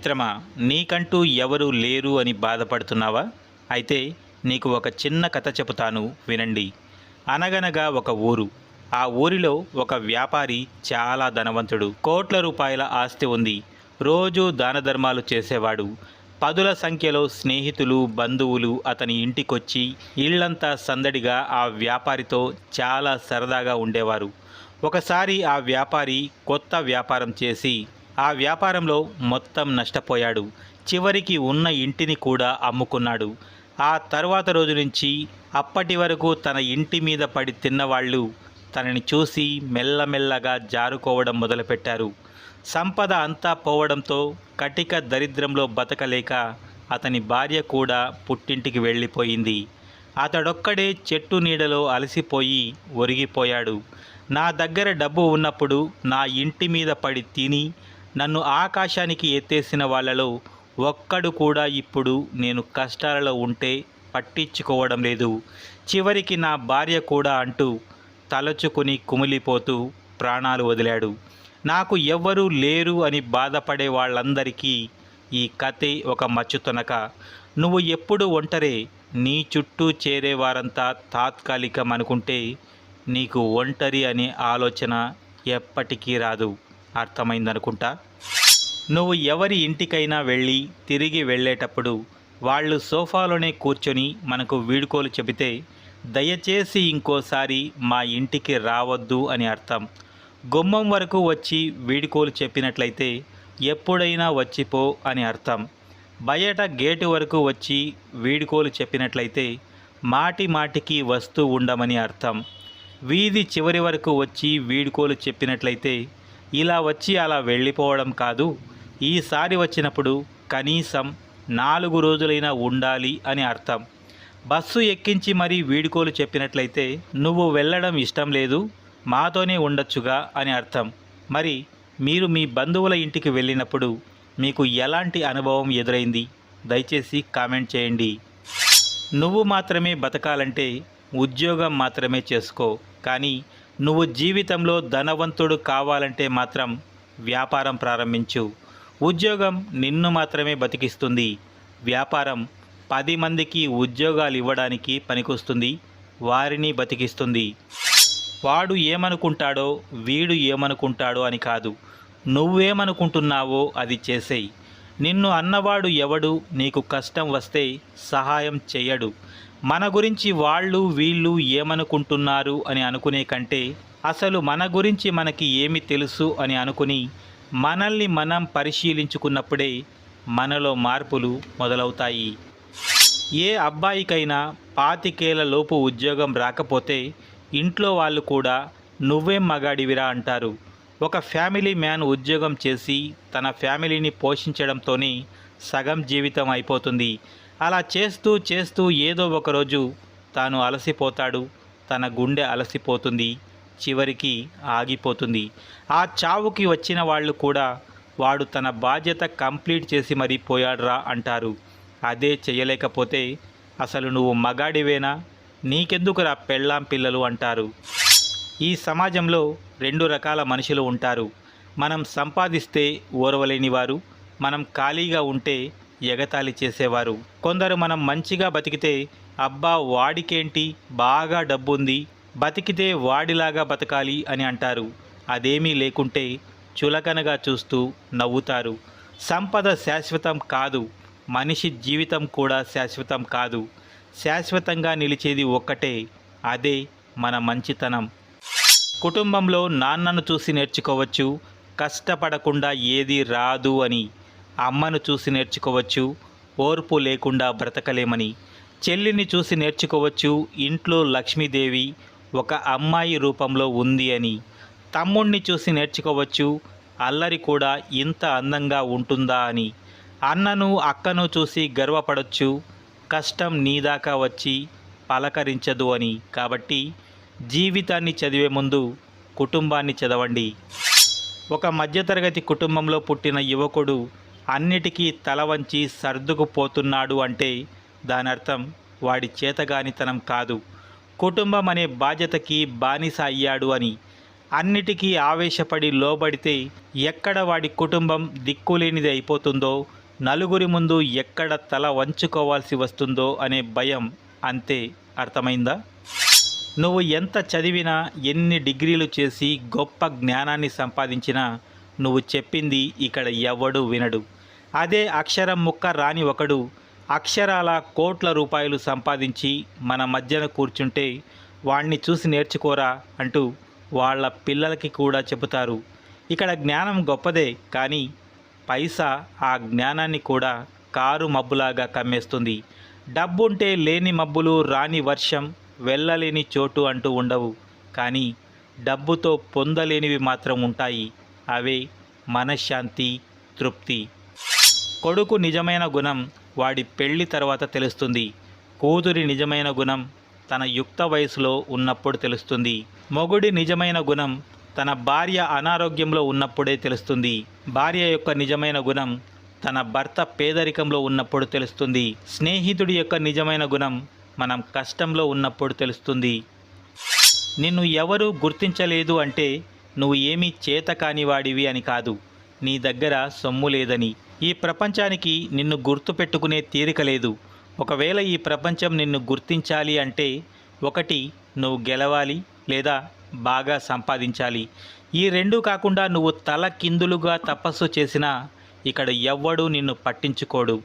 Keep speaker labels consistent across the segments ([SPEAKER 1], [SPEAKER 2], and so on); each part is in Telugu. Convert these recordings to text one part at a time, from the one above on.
[SPEAKER 1] మిత్రమా నీకంటూ ఎవరు లేరు అని బాధపడుతున్నావా? అయితే నీకు ఒక చిన్న కథ చెబుతాను వినండి. అనగనగా ఒక ఊరు. ఆ ఊరిలో ఒక వ్యాపారి చాలా ధనవంతుడు. కోట్ల రూపాయల ఆస్తి ఉంది. రోజు దాన ధర్మాలు చేసేవాడు. పదుల సంఖ్యలో స్నేహితులు బంధువులు అతని ఇంటికొచ్చి ఇళ్ళంతా సందడిగా ఆ వ్యాపారితో చాలా సరదాగా ఉండేవారు. ఒకసారి ఆ వ్యాపారి కొత్త వ్యాపారం చేసి ఆ వ్యాపారంలో మొత్తం నష్టపోయాడు. చివరికి ఉన్న ఇంటిని కూడా అమ్ముకున్నాడు. ఆ తర్వాత రోజు నుంచి అప్పటి వరకు తన ఇంటి మీద పడి తిన్నవాళ్ళు తనని చూసి మెల్లమెల్లగా జారుకోవడం మొదలుపెట్టారు. సంపద అంతా పోవడంతో కటిక దరిద్రంలో బతకలేక అతని భార్య కూడా పుట్టింటికి వెళ్ళిపోయింది. అతడొక్కడే చెట్టు నీడలో అలసిపోయి ఒరిగిపోయాడు. నా దగ్గర డబ్బు ఉన్నప్పుడు నా ఇంటి మీద పడి తిని నన్ను ఆకాశానికి ఎత్తేసిన వాళ్ళలో ఒక్కడు కూడా ఇప్పుడు నేను కష్టాలలో ఉంటే పట్టించుకోవడం లేదు. చివరికి నా భార్య కూడా అంటూ తలచుకుని కుమిలిపోతూ ప్రాణాలు వదిలాడు. నాకు ఎవ్వరూ లేరు అని బాధపడే వాళ్ళందరికీ ఈ కథే ఒక మచ్చుతొనక. నువ్వు ఎప్పుడు ఒంటరే? నీ చుట్టూ చేరేవారంతా తాత్కాలికం అనుకుంటే నీకు ఒంటరి అనే ఆలోచన ఎప్పటికీ రాదు. అర్థమైందనుకుంటా? నువ్వు ఎవరి ఇంటికైనా వెళ్ళి తిరిగి వెళ్ళేటప్పుడు వాళ్ళు సోఫాలోనే కూర్చొని మనకు వీడుకోలు చెబితే దయచేసి ఇంకోసారి మా ఇంటికి రావద్దు అని అర్థం. గుమ్మం వరకు వచ్చి వీడుకోలు చెప్పినట్లయితే ఎప్పుడైనా వచ్చిపో అని అర్థం. బయట గేటు వరకు వచ్చి వీడుకోలు చెప్పినట్లయితే మాటి మాటికి వస్తూ ఉండమని అర్థం. వీధి చివరి వరకు వచ్చి వీడుకోలు చెప్పినట్లయితే ఇలా వచ్చి అలా వెళ్ళిపోవడం కాదు. ఈసారి వచ్చినప్పుడు కనీసం నాలుగు రోజులైనా ఉండాలి అని అర్థం. బస్సు ఎక్కించి మరీ వీడుకోలు చెప్పినట్లయితే నువ్వు వెళ్ళడం ఇష్టం లేదు మాతోనే ఉండొచ్చుగా అని అర్థం. మరి మీరు మీ బంధువుల ఇంటికి వెళ్ళినప్పుడు మీకు ఎలాంటి అనుభవం ఎదురైంది? దయచేసి కామెంట్ చేయండి. నువ్వు మాత్రమే బతకాలంటే ఉద్యోగం మాత్రమే చేసుకో. కానీ నువ్వు జీవితంలో ధనవంతుడు కావాలంటే మాత్రం వ్యాపారం ప్రారంభించు. ఉద్యోగం నిన్ను మాత్రమే బతికిస్తుంది. వ్యాపారం పది మందికి ఉద్యోగాలు ఇవ్వడానికి పనికొస్తుంది. వారిని బతికిస్తుంది. వాడు ఏమనుకుంటాడో వీడు ఏమనుకుంటాడో అని కాదు. నువ్వేమనుకుంటున్నావో అది చేసేయి. నిన్ను అన్నవాడు ఎవడు? నీకు కష్టం వస్తే సహాయం చెయ్యడు. మన గురించి వాళ్ళు వీళ్ళు ఏమనుకుంటున్నారు అని అనుకునే కంటే అసలు మన గురించి మనకి ఏమి తెలుసు అని అనుకుని మనల్ని మనం పరిశీలించుకున్నప్పుడే మనలో మార్పులు మొదలవుతాయి. ఏ అబ్బాయికైనా పాతికేళ్ళ లోపు ఉద్యోగం రాకపోతే ఇంట్లో వాళ్ళు కూడా నువ్వేం మగాడివిరా అంటారు. ఒక ఫ్యామిలీ మ్యాన్ ఉద్యోగం చేసి తన ఫ్యామిలీని పోషించడంతోనే సగం జీవితం అయిపోతుంది. అలా చేస్తూ చేస్తూ ఏదో ఒకరోజు తాను అలసిపోతాడు. తన గుండె అలసిపోతుంది. చివరికి ఆగిపోతుంది. ఆ చావుకి వచ్చిన వాళ్ళు కూడా వాడు తన బాధ్యత కంప్లీట్ చేసి మరీ పోయాడ్రా అంటారు. అదే చేయలేకపోతే అసలు నువ్వు మగాడివేనా? నీకెందుకురా పెళ్ళాం పిల్లలు అంటారు. ఈ సమాజంలో రెండు రకాల మనుషులు ఉంటారు. మనం సంపాదిస్తే ఓర్వలేని వారు మనం ఖాళీగా ఉంటే ఎగతాళి చేసేవారు. కొందరు మనం మంచిగా బతికితే అబ్బా వాడికేంటి? బాగా డబ్బుంది బతికితే వాడిలాగా బతకాలి అని అంటారు. అదేమీ లేకుంటే చులకనగా చూస్తూ నవ్వుతారు. సంపద శాశ్వతం కాదు మనిషి జీవితం కూడా శాశ్వతం కాదు. శాశ్వతంగా నిలిచేది ఒక్కటే అదే మన మంచితనం. కుటుంబంలో నాన్నను చూసి నేర్చుకోవచ్చు కష్టపడకుండా ఏది రాదు అని అమ్మను చూసి నేర్చుకోవచ్చు ఓర్పు లేకుండా బ్రతకలేమని చెల్లిని చూసి నేర్చుకోవచ్చు ఇంట్లో లక్ష్మీదేవి ఒక అమ్మాయి రూపంలో ఉంది అని తమ్ముణ్ణి చూసి నేర్చుకోవచ్చు అల్లరి కూడా ఇంత అందంగా ఉంటుందా అని అన్నను అక్కను చూసి గర్వపడొచ్చు కష్టం నీదాకా వచ్చి పలకరించదు అని కాబట్టి జీవితాన్ని చదివే ముందు కుటుంబాన్ని చదవండి. ఒక మధ్యతరగతి కుటుంబంలో పుట్టిన యువకుడు అన్నిటికీ తల వంచి సర్దుకుపోతున్నాడు అంటే దాని అర్థం వాడి చేతగానితనం కాదు. కుటుంబం అనే బాధ్యతకి బానిస అయ్యాడు అని. అన్నిటికీ ఆవేశపడి లోబడితే ఎక్కడ వాడి కుటుంబం దిక్కులేనిది అయిపోతుందో నలుగురి ముందు ఎక్కడ తల వంచుకోవాల్సి వస్తుందో అనే భయం అంతే. అర్థమైందా? నువ్వు ఎంత చదివినా ఎన్ని డిగ్రీలు చేసి గొప్ప జ్ఞానాన్ని సంపాదించినా నువ్వు చెప్పింది ఇక్కడ ఎవడు వినడు. అదే అక్షరం ముక్క రాని ఒకడు అక్షరాల కోట్ల రూపాయలు సంపాదించి మన మధ్యన కూర్చుంటే వాణ్ణి చూసి నేర్చుకోరా అంటూ వాళ్ళ పిల్లలకి కూడా చెబుతారు. ఇక్కడ జ్ఞానం గొప్పదే కానీ పైసా ఆ జ్ఞానాన్ని కూడా కారు మబ్బులాగా కమ్మేస్తుంది. డబ్బుంటే లేని మబ్బులు రాని వర్షం వెళ్ళలేని చోటు అంటూ ఉండవు. కానీ డబ్బుతో పొందలేనివి మాత్రం ఉంటాయి. అవే మనశ్శాంతి తృప్తి. కొడుకు నిజమైన గుణం వాడి పెళ్ళి తర్వాత తెలుస్తుంది. కూతురి నిజమైన గుణం తన యుక్త వయసులో ఉన్నప్పుడు తెలుస్తుంది. మొగుడి నిజమైన గుణం తన భార్య అనారోగ్యంలో ఉన్నప్పుడే తెలుస్తుంది. భార్య యొక్క నిజమైన గుణం తన భర్త పేదరికంలో ఉన్నప్పుడు తెలుస్తుంది. స్నేహితుడి యొక్క నిజమైన గుణం మనం కష్టంలో ఉన్నప్పుడు తెలుస్తుంది. నిన్ను ఎవరు గుర్తించలేదు అంటే నువ్వు ఏమీ చేత కానివాడివి అని కాదు. నీ దగ్గర సొమ్ము లేదని. ఈ ప్రపంచానికి నిన్ను గుర్తుపెట్టుకునే తీరిక లేదు. ఒకవేళ ఈ ప్రపంచం నిన్ను గుర్తించాలి అంటే ఒకటి నువ్వు గెలవాలి లేదా బాగా సంపాదించాలి. ఈ రెండు కాకుండా నువ్వు తల కిందులుగా తపస్సు చేసినా ఇక్కడ ఎవ్వడూ నిన్ను పట్టించుకోడు.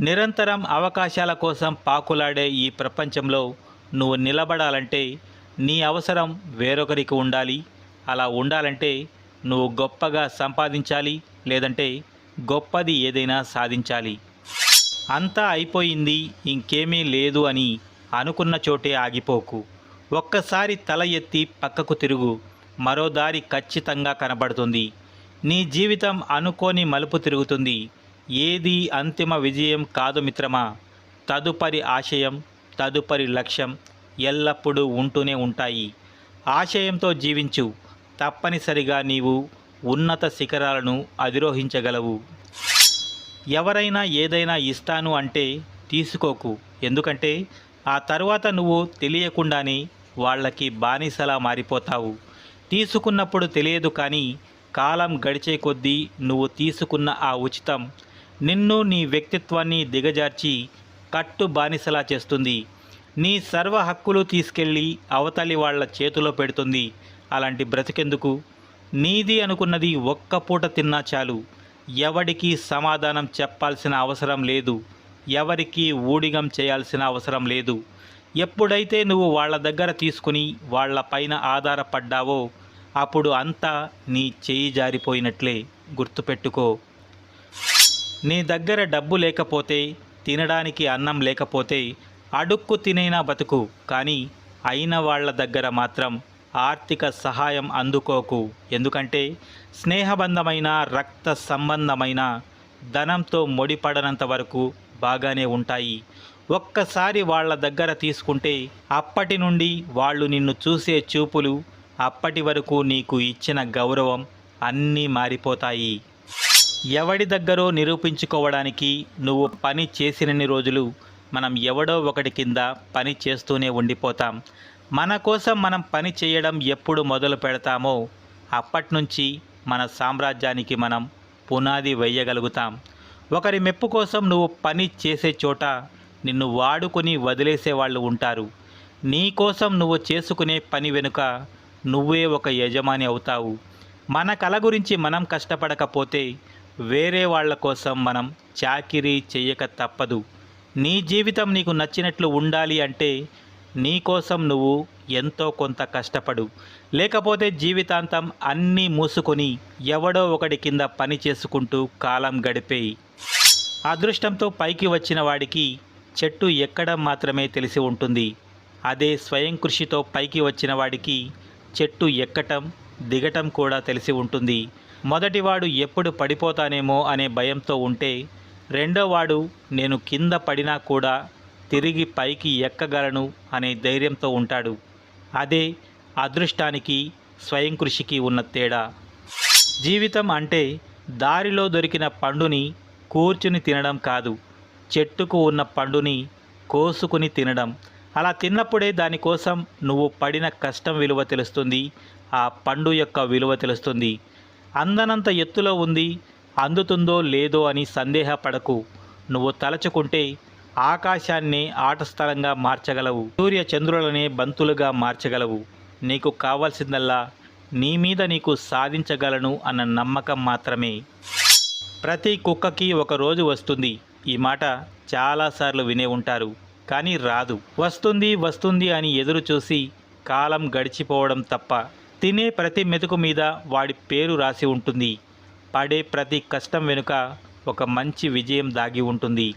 [SPEAKER 1] నిరంతరం అవకాశాల కోసం పాకులాడే ఈ ప్రపంచంలో నువ్వు నిలబడాలంటే నీ అవసరం వేరొకరికి ఉండాలి. అలా ఉండాలంటే నువ్వు గొప్పగా సంపాదించాలి లేదంటే గొప్పది ఏదైనా సాధించాలి. అంతా అయిపోయింది ఇంకేమీ లేదు అని అనుకున్న చోటే ఆగిపోకు. ఒక్కసారి తల ఎత్తి పక్కకు తిరుగు. మరో దారి ఖచ్చితంగా కనబడుతుంది. నీ జీవితం అనుకోని మలుపు తిరుగుతుంది. ఏది అంతిమ విజయం కాదు మిత్రమా? తదుపరి ఆశయం తదుపరి లక్ష్యం ఎల్లప్పుడూ ఉంటూనే ఉంటాయి. ఆశయంతో జీవించు. తప్పనిసరిగా నీవు ఉన్నత శిఖరాలను అధిరోహించగలవు. ఎవరైనా ఏదైనా ఇస్తాను అంటే తీసుకోకు. ఎందుకంటే ఆ తర్వాత నువ్వు తెలియకుండానే వాళ్ళకి బానిసలా మారిపోతావు. తీసుకున్నప్పుడు తెలియదు కానీ కాలం గడిచే కొద్దీ నువ్వు తీసుకున్న ఆ ఉచితం నిన్ను నీ వ్యక్తిత్వాన్ని దిగజార్చి కట్టు బానిసలా చేస్తుంది. నీ సర్వ హక్కులు తీసుకెళ్ళి అవతలి వాళ్ళ చేతిలో పెడుతుంది. అలాంటి బ్రతికెందుకు? నీది అనుకున్నది ఒక్క పూట తిన్నా చాలు. ఎవడికి సమాధానం చెప్పాల్సిన అవసరం లేదు. ఎవరికి ఊడిగం చేయాల్సిన అవసరం లేదు. ఎప్పుడైతే నువ్వు వాళ్ళ దగ్గర తీసుకుని వాళ్ళ పైన ఆధారపడ్డావో అప్పుడు అంతా నీ చేయి జారిపోయినట్లే గుర్తుపెట్టుకో. నీ దగ్గర డబ్బు లేకపోతే తినడానికి అన్నం లేకపోతే అడుక్కు తినైనా బతుకు కానీ అయిన వాళ్ళ దగ్గర మాత్రం ఆర్థిక సహాయం అందుకోకు. ఎందుకంటే స్నేహబంధమైన రక్త సంబంధమైన ధనంతో ముడిపడనంత వరకు బాగానే ఉంటాయి. ఒక్కసారి వాళ్ళ దగ్గర తీసుకుంటే అప్పటి నుండి వాళ్ళు నిన్ను చూసే చూపులు అప్పటి వరకు నీకు ఇచ్చిన గౌరవం అన్నీ మారిపోతాయి. ఎవడి దగ్గరో నిరూపించుకోవడానికి నువ్వు పని చేసినన్ని రోజులు మనం ఎవడో ఒకటి కింద పని చేస్తూనే ఉండిపోతాం. మన కోసం మనం పని చేయడం ఎప్పుడు మొదలు పెడతామో అప్పటి నుంచి మన సామ్రాజ్యానికి మనం పునాది వేయగలుగుతాం. ఒకరి మెప్పు కోసం నువ్వు పని చేసే చోట నిన్ను వాడుకొని వదిలేసే వాళ్ళు ఉంటారు. నీ కోసం నువ్వు చేసుకునే పని వెనుక నువ్వే ఒక యజమాని అవుతావు. మన కల గురించి మనం కష్టపడకపోతే వేరే వాళ్ళ కోసం మనం చాకిరీ చెయ్యక తప్పదు. నీ జీవితం నీకు నచ్చినట్లు ఉండాలి అంటే నీ కోసం నువ్వు ఎంతో కొంత కష్టపడు. లేకపోతే జీవితాంతం అన్నీ మూసుకొని ఎవడో ఒకటి కింద పని చేసుకుంటూ కాలం గడిపేయి. అదృష్టంతో పైకి వచ్చిన వాడికి చెట్టు ఎక్కడం మాత్రమే తెలిసి ఉంటుంది. అదే స్వయం కృషితో పైకి వచ్చిన వాడికి చెట్టు ఎక్కటం దిగటం కూడా తెలిసి ఉంటుంది. మొదటివాడు ఎప్పుడు పడిపోతానేమో అనే భయంతో ఉంటే రెండోవాడు నేను కింద పడినా కూడా తిరిగి పైకి ఎక్కగలను అనే ధైర్యంతో ఉంటాడు. అదే అదృష్టానికి స్వయం కృషికి ఉన్న తేడా. జీవితం అంటే దారిలో దొరికిన పండుని కూర్చుని తినడం కాదు చెట్టుకు ఉన్న పండుని కోసుకుని తినడం. అలా తిన్నప్పుడే దానికోసం నువ్వు పడిన కష్టం విలువ తెలుస్తుంది ఆ పండు యొక్క విలువ తెలుస్తుంది. అందనంత ఎత్తులో ఉంది అందుతుందో లేదో అని సందేహపడకు. నువ్వు తలచుకుంటే ఆకాశాన్ని ఆటస్థలంగా మార్చగలవు సూర్య చంద్రులనే బంతులుగా మార్చగలవు. నీకు కావాల్సిందల్లా నీ మీద నీకు సాధించగలను అన్న నమ్మకం మాత్రమే. ప్రతి కుక్కకి ఒక రోజు వస్తుంది. ఈ మాట చాలాసార్లు వినే ఉంటారు కానీ రాదు. వస్తుంది వస్తుంది అని ఎదురు చూసి కాలం గడిచిపోవడం తప్ప తినే ప్రతి మెతుకు మీద వాడి పేరు రాసి ఉంటుంది. పడే ప్రతి కష్టం వెనుక ఒక మంచి విజయం దాగి ఉంటుంది.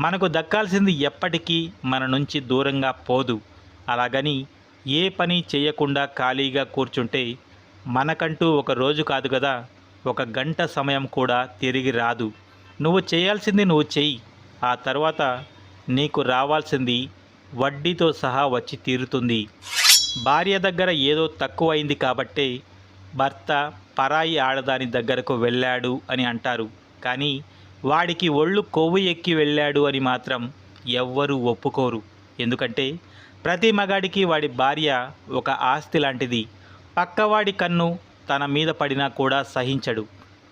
[SPEAKER 1] మనకు దక్కాల్సింది ఎప్పటికీ మన నుంచి దూరంగా పోదు. అలాగని ఏ పని చేయకుండా ఖాళీగా కూర్చుంటే మనకంటూ ఒక రోజు కాదు కదా ఒక గంట సమయం కూడా తిరిగి రాదు. నువ్వు చేయాల్సింది నువ్వు చెయ్యి. ఆ తర్వాత నీకు రావాల్సింది వడ్డీతో సహా వచ్చి తీరుతుంది. భార్య దగ్గర ఏదో తక్కువైంది కాబట్టే భర్త పరాయి ఆడదాని దగ్గరకు వెళ్ళాడు అని అంటారు. కానీ వాడికి ఒళ్ళు కొవ్వు ఎక్కి వెళ్ళాడు అని మాత్రం ఎవ్వరూ ఒప్పుకోరు. ఎందుకంటే ప్రతి మగాడికి వాడి భార్య ఒక ఆస్తి లాంటిది. పక్కవాడి కన్ను తన మీద పడినా కూడా సహించడు.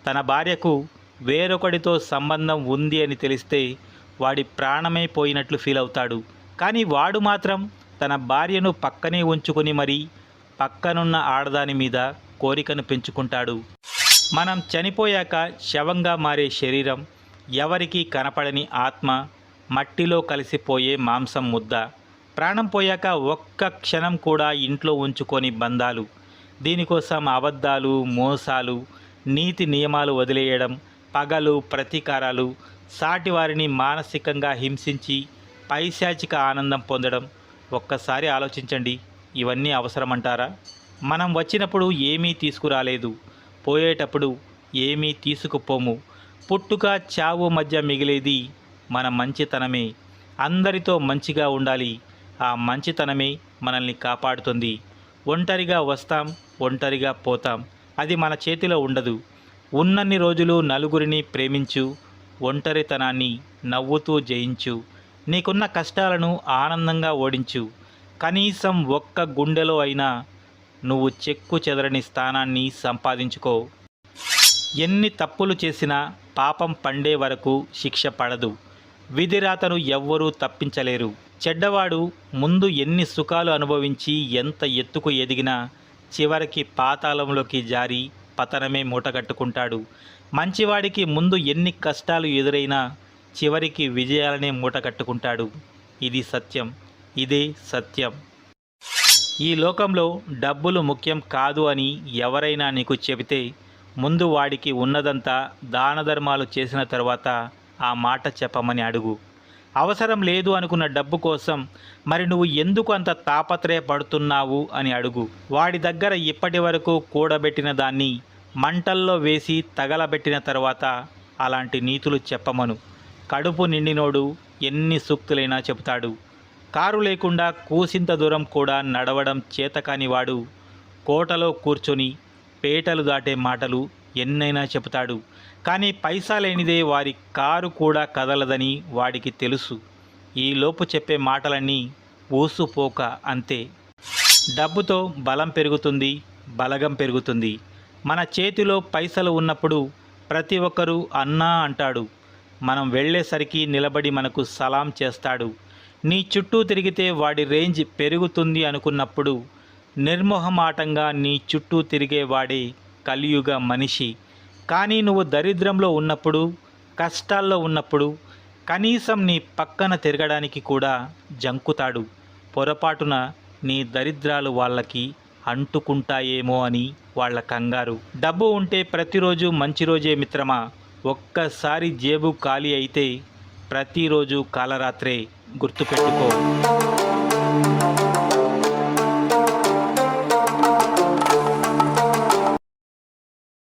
[SPEAKER 1] తన భార్యకు వేరొకడితో సంబంధం ఉంది అని తెలిస్తే వాడి ప్రాణమే పోయినట్లు ఫీల్ అవుతాడు కానీ వాడు మాత్రం తన భార్యను పక్కనే ఉంచుకొని మరీ పక్కనున్న ఆడదాని మీద కోరికను పెంచుకుంటాడు. మనం చనిపోయాక శవంగా మారే శరీరం ఎవరికీ కనపడని ఆత్మ మట్టిలో కలిసిపోయే మాంసం ముద్ద ప్రాణం పోయాక ఒక్క క్షణం కూడా ఇంట్లో ఉంచుకొని బంధాలు దీనికోసం అబద్ధాలు మోసాలు నీతి నియమాలు వదిలేయడం పగలు ప్రతీకారాలు సాటివారిని మానసికంగా హింసించి పైశాచిక ఆనందం పొందడం ఒక్కసారి ఆలోచించండి ఇవన్నీ అవసరమంటారా? మనం వచ్చినప్పుడు ఏమీ తీసుకురాలేదు. పోయేటప్పుడు ఏమీ తీసుకుపోము. పుట్టుక చావు మధ్య మిగిలేది మన మంచితనమే. అందరితో మంచిగా ఉండాలి. ఆ మంచితనమే మనల్ని కాపాడుతుంది. ఒంటరిగా వస్తాం ఒంటరిగా పోతాం. అది మన చేతిలో ఉండదు. ఉన్నన్ని రోజులు నలుగురిని ప్రేమించు ఒంటరితనాన్ని నవ్వుతూ జయించు. నీకున్న కష్టాలను ఆనందంగా ఓడించు. కనీసం ఒక్క గుండెలో అయినా నువ్వు చెక్కు చెదరని స్థానాన్ని సంపాదించుకో. ఎన్ని తప్పులు చేసినా పాపం పండే వరకు శిక్ష పడదు. విధిరాతను ఎవ్వరూ తప్పించలేరు. చెడ్డవాడు ముందు ఎన్ని సుఖాలు అనుభవించి ఎంత ఎత్తుకు ఎదిగినా చివరికి పాతాళంలోకి జారి పతనమే మూటగట్టుకుంటాడు. మంచివాడికి ముందు ఎన్ని కష్టాలు ఎదురైనా చివరికి విజయాలనే మూటకట్టుకుంటాడు ఇది సత్యం. ఇదే సత్యం. ఈ లోకంలో డబ్బులు ముఖ్యం కాదు అని ఎవరైనా నీకు చెబితే ముందు వాడికి ఉన్నదంతా దాన ధర్మాలు చేసిన తర్వాత ఆ మాట చెప్పమని అడుగు. అవసరం లేదు అనుకున్న డబ్బు కోసం మరి నువ్వు ఎందుకు అంత తాపత్రయపడుతున్నావు అని అడుగు. వాడి దగ్గర ఇప్పటి వరకు కూడబెట్టిన దాన్ని మంటల్లో వేసి తగలబెట్టిన తర్వాత అలాంటి నీతులు చెప్పమను. కడుపు నిండినోడు ఎన్ని సూక్తులైనా చెబుతాడు. కారు లేకుండా కూసింత దూరం కూడా నడవడం చేతకానివాడు కోటలో కూర్చొని పేటలు దాటే మాటలు ఎన్నైనా చెబుతాడు. కానీ పైసా లేనిదే వారి కారు కూడా కదలదని వాడికి తెలుసు. ఈలోపు చెప్పే మాటలన్నీ ఊసుపోక అంతే. డబ్బుతో బలం పెరుగుతుంది బలగం పెరుగుతుంది. మన చేతిలో పైసలు ఉన్నప్పుడు ప్రతి ఒక్కరూ అన్నా అంటాడు. మనం వెళ్ళేసరికి నిలబడి మనకు సలాం చేస్తాడు. నీ చుట్టూ తిరిగితే వాడి రేంజ్ పెరుగుతుంది అనుకున్నప్పుడు నిర్మోహమాటంగా నీ చుట్టూ తిరిగేవాడే కలియుగ మనిషి. కానీ నువ్వు దరిద్రంలో ఉన్నప్పుడు కష్టాల్లో ఉన్నప్పుడు కనీసం నీ పక్కన తిరగడానికి కూడా జంకుతాడు. పొరపాటున నీ దరిద్రాలు వాళ్ళకి అంటుకుంటాయేమో అని వాళ్ళ కంగారు. డబ్బు ఉంటే ప్రతిరోజు మంచి రోజే మిత్రమా? ఒక్కసారి జేబు ఖాళీ అయితే ప్రతిరోజు కాలరాత్రే గుర్తుపెట్టుకో.